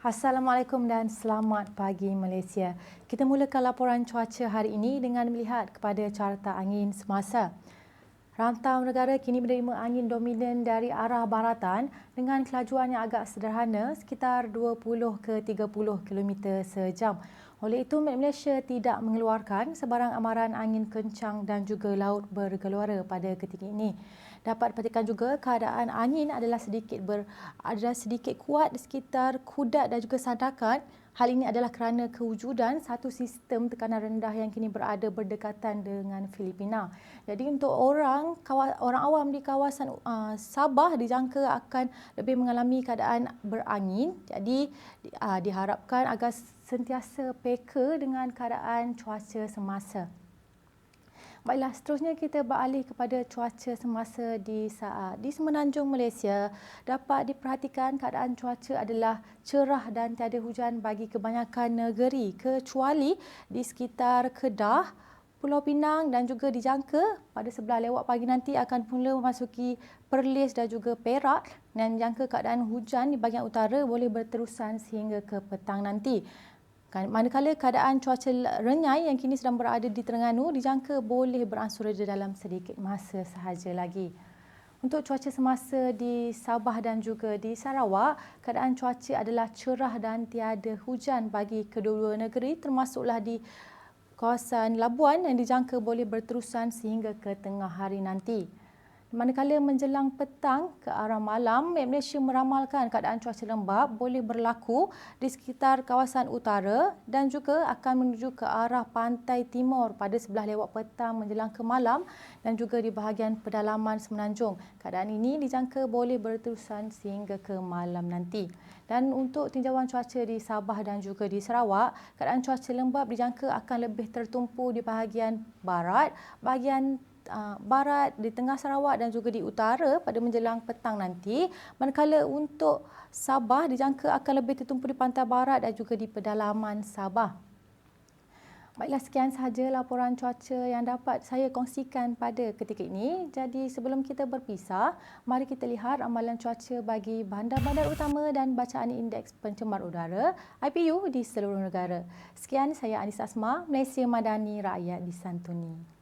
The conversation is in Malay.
Assalamualaikum dan selamat pagi Malaysia. Kita mulakan laporan cuaca hari ini dengan melihat kepada carta angin semasa. Rantau negara kini menerima angin dominan dari arah baratan dengan kelajuan yang agak sederhana sekitar 20 ke 30 km sejam. Oleh itu, Met Malaysia tidak mengeluarkan sebarang amaran angin kencang dan juga laut bergeluara pada ketika ini. Dapat perhatikan juga keadaan angin adalah sedikit ber, adalah sedikit kuat di sekitar Kudat dan juga Sandakan. Hal ini adalah kerana kewujudan satu sistem tekanan rendah yang kini berada berdekatan dengan Filipina. Jadi untuk orang orang awam di kawasan uh, Sabah dijangka akan lebih mengalami keadaan berangin. Jadi uh, diharapkan agar sentiasa peka dengan keadaan cuaca semasa. Baiklah, seterusnya kita beralih kepada cuaca semasa di saat di Semenanjung Malaysia. Dapat diperhatikan keadaan cuaca adalah cerah dan tiada hujan bagi kebanyakan negeri kecuali di sekitar Kedah, Pulau Pinang dan juga dijangka pada sebelah lewat pagi nanti akan mula memasuki Perlis dan juga Perak dan jangka keadaan hujan di bahagian utara boleh berterusan sehingga ke petang nanti. Kan, manakala keadaan cuaca renyai yang kini sedang berada di Terengganu dijangka boleh beransur reda dalam sedikit masa sahaja lagi. Untuk cuaca semasa di Sabah dan juga di Sarawak, keadaan cuaca adalah cerah dan tiada hujan bagi kedua-dua negeri termasuklah di kawasan Labuan yang dijangka boleh berterusan sehingga ke tengah hari nanti. Manakala menjelang petang ke arah malam, Malaysia meramalkan keadaan cuaca lembap boleh berlaku di sekitar kawasan utara dan juga akan menuju ke arah pantai timur pada sebelah lewat petang menjelang ke malam dan juga di bahagian pedalaman semenanjung. Keadaan ini dijangka boleh berterusan sehingga ke malam nanti. Dan untuk tinjauan cuaca di Sabah dan juga di Sarawak, keadaan cuaca lembap dijangka akan lebih tertumpu di bahagian barat, bahagian uh, barat, di tengah Sarawak dan juga di utara pada menjelang petang nanti. Manakala untuk Sabah dijangka akan lebih tertumpu di pantai barat dan juga di pedalaman Sabah. Baiklah sekian sahaja laporan cuaca yang dapat saya kongsikan pada ketika ini. Jadi sebelum kita berpisah, mari kita lihat amalan cuaca bagi bandar-bandar utama dan bacaan indeks pencemar udara IPU di seluruh negara. Sekian saya Anis Asma, Malaysia Madani Rakyat Disantuni.